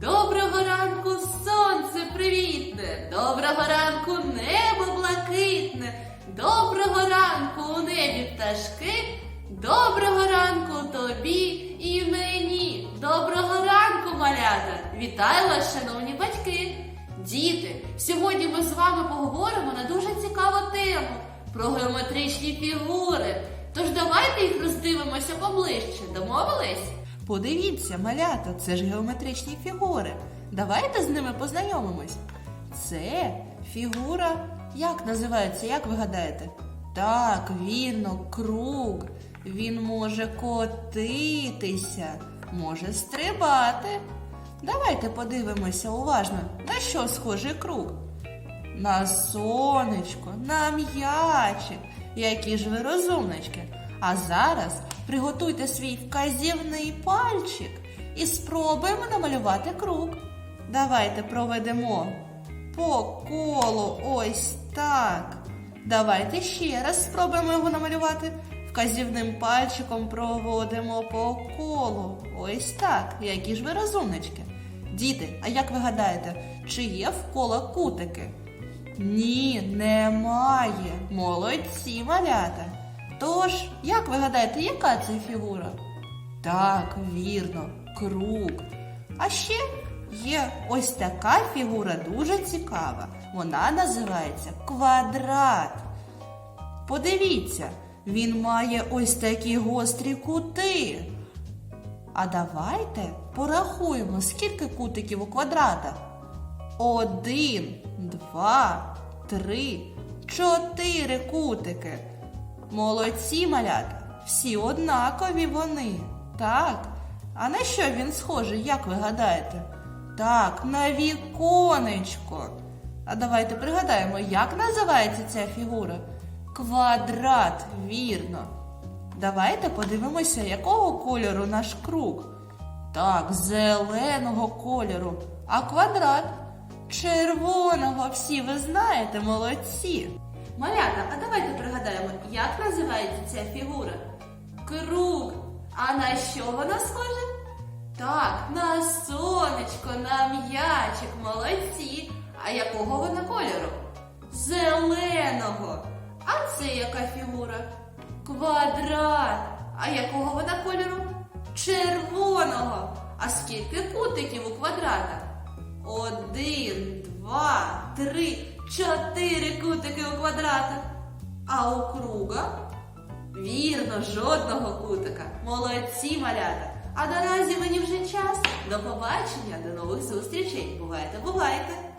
Доброго ранку, сонце привітне, доброго ранку, небо блакитне, доброго ранку у небі пташки, доброго ранку тобі і мені. Доброго ранку, малята! Вітаю вас, шановні батьки! Діти, сьогодні ми з вами поговоримо на дуже цікаву тему про геометричні фігури. Тож давайте їх роздивимося поближче. Домовились? Подивіться, малята, це ж геометричні фігури. Давайте з ними познайомимось. Це фігура, як називається, як ви гадаєте? Так, вірно, круг. Він може котитися, може стрибати. Давайте подивимося уважно, на що схожий круг. На сонечко, на м'ячик. Які ж ви розумнички. А зараз приготуйте свій вказівний пальчик і спробуємо намалювати круг. Давайте проведемо по колу ось так. Давайте ще раз спробуємо його намалювати. Вказівним пальчиком проводимо по колу. Ось так. Які ж ви розумнички. Діти, а як ви гадаєте, чи є в кола кутики? Ні, немає. Молодці малята. Тож, як ви гадаєте, яка це фігура? Так, вірно, круг. А ще є ось така фігура дуже цікава. Вона називається квадрат. Подивіться, він має ось такі гострі кути. А давайте порахуємо, скільки кутиків у квадрата. Один, два, три, чотири кутики. Молодці малята, всі однакові вони. Так. А на що він схожий, як ви гадаєте? Так, на віконечко. А давайте пригадаємо, як називається ця фігура? Квадрат, вірно. Давайте подивимося, якого кольору наш круг. Так, зеленого кольору. А квадрат червоного. Всі ви знаєте, молодці. Малята, а давайте пригадаємо, як називається ця фігура? Круг. А на що вона схожа? Так, на сонечко, на м'ячик, молодці. А якого вона кольору? Зеленого. А це яка фігура? Квадрат. А якого вона кольору? Червоного. А скільки кутиків у квадрата? Один, два, три, чотири кутики у квадрата. А у круга? Вірно, жодного кутика. Молодці малята. А наразі мені вже час. До побачення, до нових зустрічей. Бувайте, бувайте!